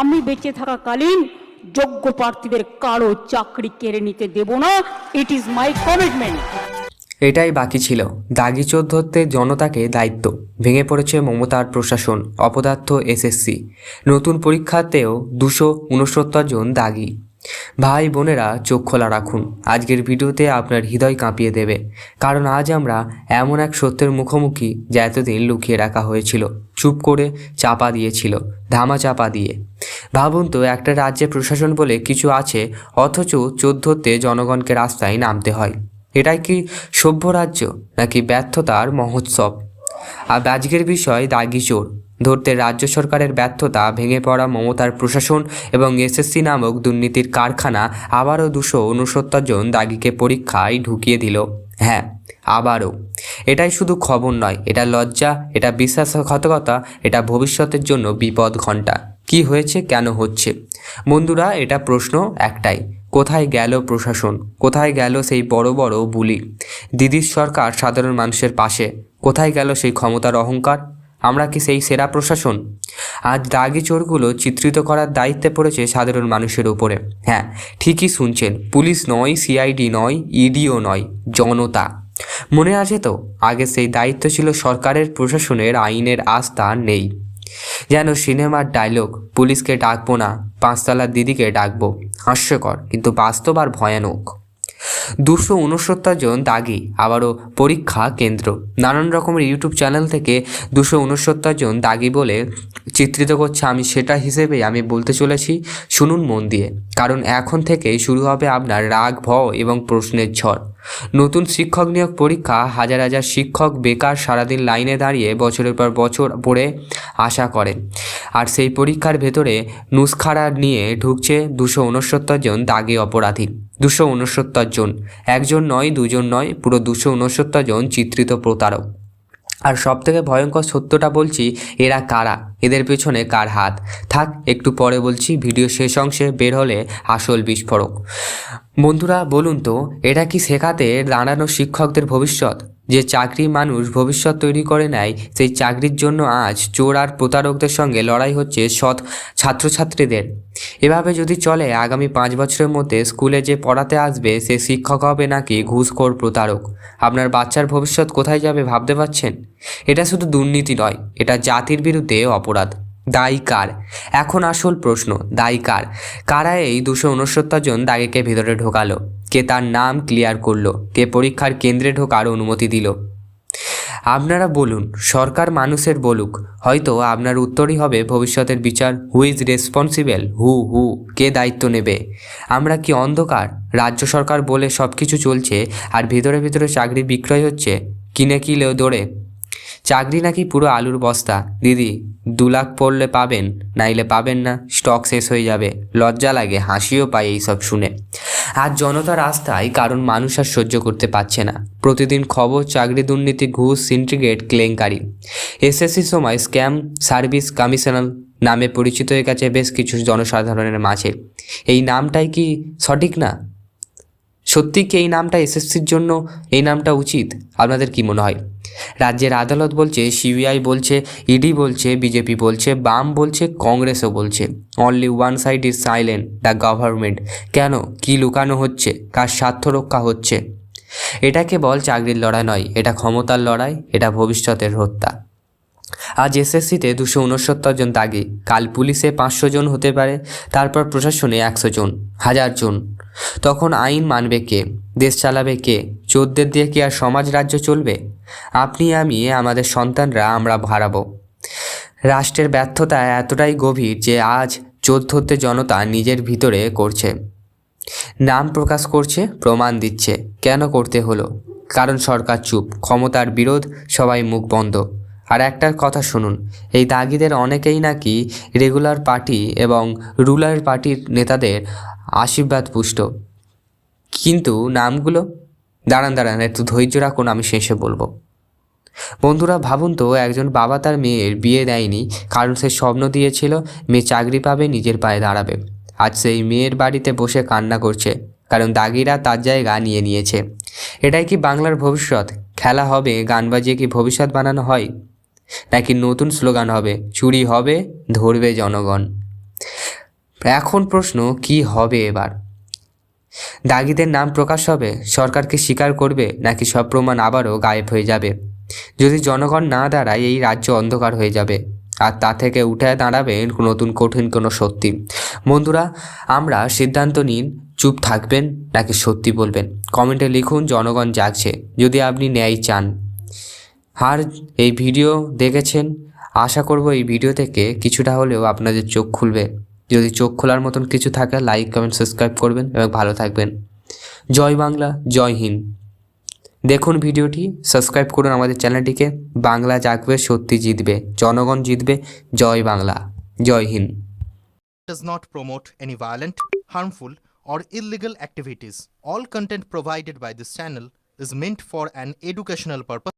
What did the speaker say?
আমি বেঁচে থাকাকালীন যোগ্য প্রার্থীদের কারও চাকরি কেড়ে নিতে দেব না। ইট ইজ মাই কমিটমেন্ট এটাই বাকি ছিল। দাগি চোর ধরতে জনতাকে দায়িত্ব। ভেঙে পড়েছে মমতার প্রশাসন, অপদার্থ এসএসসি। নতুন পরীক্ষাতেও দুশো উনসত্তর জন দাগি। ভাই বোনেরা, চোখ খোলা রাখুন। আজকের ভিডিওতে আপনার হৃদয় কাঁপিয়ে দেবে। কারণ আজ আমরা এমন এক সত্যের মুখোমুখি যা এতদিন লুকিয়ে রাখা হয়েছিল। চুপ করে চাপা দিয়েছিল, ধামা চাপা দিয়ে। ভাবুন তো, একটা রাজ্যে প্রশাসন বলে কিছু আছে, অথচ চোদ্দতে জনগণকে রাস্তায় নামতে হয়। এটাই কি সভ্য রাজ্য, নাকি ব্যর্থতার মহোৎসব? আর আজকের বিষয় দাগি চোর। ধরতে রাজ্য সরকারের ব্যর্থতা, ভেঙে পড়া মমতার প্রশাসন এবং এসএসসি নামক দুর্নীতির কারখানা আবারও দুশো উনসত্তর জন দাগিকে পরীক্ষায় ঢুকিয়ে দিল। হ্যাঁ আবারও। এটাই শুধু খবর নয়, এটা লজ্জা, এটা বিশ্বাসঘাতকতা, এটা ভবিষ্যতের জন্য বিপদ ঘণ্টা। কি হয়েছে, কেন হচ্ছে? বন্ধুরা, এটা প্রশ্ন একটাই, কোথায় গেল প্রশাসন? কোথায় গেল সেই বড় বড় বুলি? দিদির সরকার সাধারণ মানুষের পাশে, কোথায় গেল সেই ক্ষমতার অহংকার? আমরা কি সেই সেরা প্রশাসন? আজ দাগি চোরগুলো চিত্রিত করার দায়িত্বে পড়েছে সাধারণ মানুষের উপরে। হ্যাঁ ঠিকই শুনছেন, পুলিশ নয়, সিআইডি নয়, ইডিও নয়, জনতা। মনে আছে তো, আগে সেই দায়িত্ব ছিল সরকারের, প্রশাসনের, আইনের আস্থা নেই। যেন সিনেমার ডায়লগ, পুলিশকে ডাকবো না, পাঁচতলার দিদিকে ডাকবো। হাস্যকর, কিন্তু বাস্তব আর ভয়ানক। দুশো উনসত্তর জন দাগি, আবারও পরীক্ষা কেন্দ্র। নানান রকমের ইউটিউব চ্যানেল থেকে দুশো উনসত্তর জন দাগি বলে চিত্রিত করছে। আমি সেটা হিসেবে আমি বলতে চলেছি, শুনুন মন দিয়ে। কারণ এখন থেকেই শুরু হবে আপনার রাগ, ভয় এবং প্রশ্নের ঝড়। নতুন শিক্ষক নিয়োগ পরীক্ষা, হাজার হাজার শিক্ষক বেকার সারাদিন লাইনে দাঁড়িয়ে বছরের পর বছর পড়ে আশা করেন। আর সেই পরীক্ষার ভেতরে নুসখারা নিয়ে ঢুকছে দুশো উনসত্তর জন দাগে অপরাধী। দুশো উনসত্তর জন। একজন নয়, দুজন নয়, পুরো দুশো উনসত্তর জন চিত্রিত প্রতারক। আর সব থেকে ভয়ঙ্কর সত্যটা বলছি, এরা কারা? এদের পেছনে কার হাত? থাক, একটু পরে বলছি ভিডিও শেষ অংশে বের হলে আসল বিস্ফোরক। বন্ধুরা, বলুন তো এটা কি শেখাতে দাঁড়ানো শিক্ষকদের ভবিষ্যৎ? যে চাকরি মানুষ ভবিষ্যৎ তৈরি করে নেয়, সেই চাকরির জন্য আজ চোর আর প্রতারকদের সঙ্গে লড়াই হচ্ছে সৎ ছাত্রছাত্রীদের। এভাবে যদি চলে, আগামী পাঁচ বছরের মধ্যে স্কুলে যে পড়াতে আসবে, সে শিক্ষক হবে নাকি ঘুষখোর প্রতারক? আপনার বাচ্চার ভবিষ্যৎ কোথায় যাবে ভাবতে পারছেন? এটা শুধু দুর্নীতি নয়, এটা জাতির বিরুদ্ধে অপরাধ। দায়ী কার? এখন আসল প্রশ্ন, দায়ী কার? কারা এই দুশো উনসত্তর জন দাগিকে ভেতরে ঢোকালো? কে তার নাম ক্লিয়ার করল? কে পরীক্ষার কেন্দ্রে ঢোকার অনুমতি দিল? আপনারা বলুন, সরকার মানুষের বলুক, হয়তো আপনার উত্তরই হবে ভবিষ্যতের বিচার হু ইজ রেসপন্সিবল হু হু কে দায়িত্ব নেবে? আমরা কি অন্ধকার? রাজ্য সরকার বলে সব কিছু চলছে আর ভিতরে ভিতরে চাকরি বিক্রয় হচ্ছে? কিনে কিলেও দৌড়ে? চাকরি নাকি পুরো আলুর বস্তা? দিদি, দু লাখ পড়লে পাবেন, নাইলে পাবেন না, স্টক শেষ হয়ে যাবে। লজ্জা লাগে, হাসিও পায় এইসব শুনে। আর জনতা রাস্তায় কারণ মানুষ আর সহ্য করতে পারছে না। প্রতিদিন খবর, চাকরি দুর্নীতি, ঘুষ সিন্ডিকেট কেলেঙ্কারি। এসএসসির সময় স্ক্যাম সার্ভিস কমিশনার নামে পরিচিত হয়ে গেছে বেশ কিছু জনসাধারণের মাঝে। এই নামটাই কি সঠিক না? সত্যি কি এই নামটা এসএসসির জন্য এই নামটা উচিত? আপনাদের কি মনে হয়? রাজ্যের আদালত বলছে, সিবিআই বলছে, ইডি বলছে, বিজেপি বলছে, বাম বলছে, কংগ্রেসও বলছে। Only one side is silent the government কেন? কি লুকানো হচ্ছে? কার স্বার্থ রক্ষা হচ্ছে? এটা কেবল চাকরির লড়াই নয়, এটা ক্ষমতার লড়াই, এটা ভবিষ্যতের হত্যা। আজ এসএসসিতে দুশো উনসত্তর জন দাগি, কাল পুলিশে পাঁচশো জন হতে পারে, তারপর প্রশাসনে একশো জন, হাজার জন। তখন আইন মানবে কে? দেশ চালাবে কে? চোরদের দিয়ে কি আর সমাজ রাজ্য চলবে? আপনি, আমি, আমাদের সন্তানরা আমরা হারাবো। রাষ্ট্রের ব্যর্থতা এতটাই গভীর যে আজ চোদ্দতে জনতা নিজের ভিতরে করছে। নাম প্রকাশ করছে, প্রমাণ দিচ্ছে। কেন করতে হলো? কারণ সরকার চুপ, ক্ষমতার বিরোধ, সবাই মুখ বন্ধ। আর একটা কথা শুনুন, এই দাগিদের অনেকেই নাকি রেগুলার পার্টি এবং রুলার পার্টির নেতাদের আশীর্বাদ পুষ্ট। কিন্তু নামগুলো? দাঁড়ান দাঁড়ান, একটু ধৈর্য রাখুন, আমি শেষে বলব। বন্ধুরা, ভাবুন তো, একজন বাবা তার মেয়ের বিয়ে দেয়নি, কারণ সে স্বপ্ন দিয়েছিল, মেয়ে চাকরি পাবে, নিজের পায়ে দাঁড়াবে। আজ সেই মেয়ের বাড়িতে বসে কান্না করছে, কারণ দাগিরা তার জায়গা নিয়ে নিয়েছে। এটাই কি বাংলার ভবিষ্যৎ? খেলা হবে, গান বাজিয়ে কি ভবিষ্যৎ বানানো হয়? নাকি নতুন স্লোগান হবে, চুরি হবে, ধরবে জনগণ? এখন প্রশ্ন, কি হবে এবার? দাগিদের নাম প্রকাশ হবে, সরকারকে স্বীকার করবে, নাকি সব প্রমাণ আবারও গায়েব হয়ে যাবে? যদি জনগণ না দাঁড়ায়, এই রাজ্য অন্ধকার হয়ে যাবে। আর তা থেকে উঠে দাঁড়াবে নতুন কঠিন কোনো সত্যি। বন্ধুরা, আমরা সিদ্ধান্ত নিন, চুপ থাকবেন, নাকি সত্যি বলবেন? কমেন্টে লিখুন, জনগণ জাগছে, যদি আপনি ন্যায় চান। আর এই ভিডিও দেখেছেন? আশা করব এই ভিডিও থেকে কিছুটা হলেও আপনাদের চোখ খুলবে। যদি চোখ খোলার মতন কিছু থাকে লাইক কমেন্ট সাবস্ক্রাইব করবেন এবং ভালো থাকবেন জয় বাংলা জয় হিন্দ দেখুন ভিডিওটি সাবস্ক্রাইব করুন আমাদের চ্যানেলটিকে বাংলা জাগবে সত্যি জিতবে জনগণ জিতবে জয় বাংলা জয় Hind does not promote any violent, harmful, or illegal activities. All content provided by this channel is meant for an educational purpose.